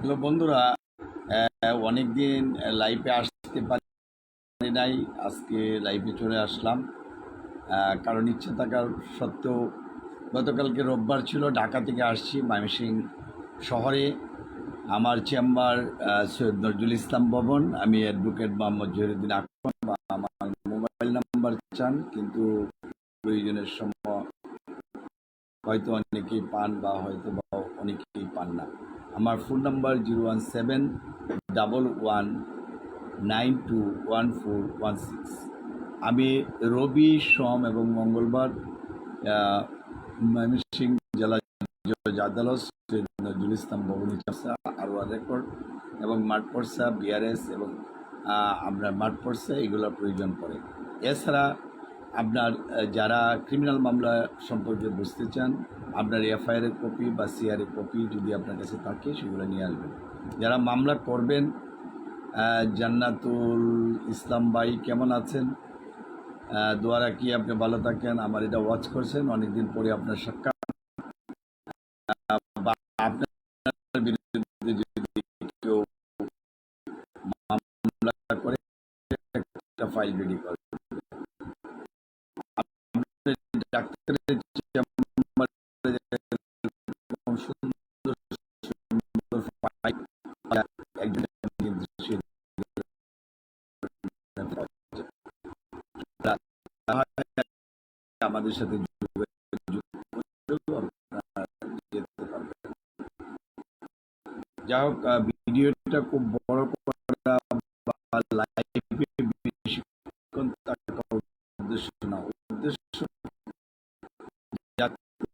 Hello বন্ধুরা অনেক দিন লাইভে আসতে পারি নাই, আজকে লাইভে চলে আসলাম। কারণ ইচ্ছে থাকার সত্ত্বেও গতকালকে রোববার ছিল, ঢাকা থেকে আসছি ময়মনসিং শহরে। আমার চেম্বার সৈয়দ নজরুল ইসলাম ভবন। আমি অ্যাডভোকেট মোহাম্মদ জহিরুদ্দিন আকবর বা আমার মোবাইল নাম্বার চান, কিন্তু প্রয়োজনের সময় হয়তো অনেকেই পান বা হয়তো বা অনেকেই পান না। আমার phone number zero one seven double one nine two one four one six. আমি রবি সোম এবং মঙ্গলবার আহ, ময়মনসিংহ জেলা সৈয়দ নজরুল ইসলাম ভবনী চাষা আরওয়ার রেকর্ড এবং মাঠ পর্সা বিআরএস এবং আমরা আপনার মাঠ পর্সা এগুলোর প্রয়োজন পড়ে। এছাড়া আপনার যারা ক্রিমিনাল মামলা সম্পর্কে বুঝতে চান, আপনার এফআইআরের কপি বা সিআর কপি যদি আপনার কাছে থাকে, সেগুলো নিয়ে আসবেন। যারা মামলা করবেন জান্নাতুল ইসলাম ভাই কেমন আছেন? দোয়ারা কি আপনি ভালো থাকেন, আমার এটা ওয়াচ করছেন, অনেকদিন পরে আপনার সাক্ষাৎ। বিরুদ্ধে ফাইল রেডি করে। আমাদের সাথে। যাই হোক ভিডিওটা খুব বড় করা বা লাইভে বেশিক্ষণ থাকা উদ্দেশ্য না উদ্দেশ্য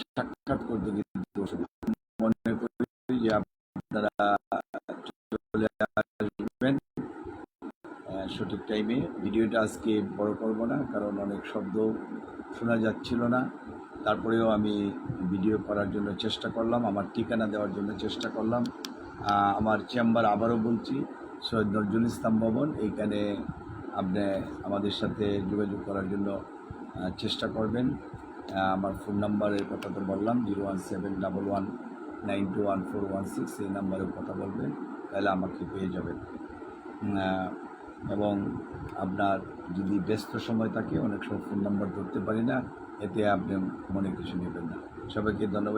সাক্ষাৎ করতে কিন্তু মনে করি যে আপনারা চলে আসবেন। সঠিক টাইমে ভিডিওটা আজকে বড় করব না, কারণ অনেক শব্দ শোনা যাচ্ছিল না। তারপরেও আমি ভিডিও করার জন্য চেষ্টা করলাম, আমার ঠিকানা দেওয়ার জন্য চেষ্টা করলাম। আমার চেম্বার আবারও বলছি, সৈয়দ নজরুল ইসলাম ভবন। এইখানে আপনি আমাদের সাথে যোগাযোগ করার জন্য চেষ্টা করবেন। আমার ফোন নাম্বারের কথা তো বললাম zero one seven double one nine two one four one six এই নাম্বারে কথা বলবেন তাহলে আমাকে পেয়ে যাবেন। এবং আপনার যদি ব্যস্ত সময় থাকে, অনেক সময় ফোন নাম্বার ধরতে পারি না, এতে আপনি মনে কিছু নেবেন না। সবাইকে ধন্যবাদ।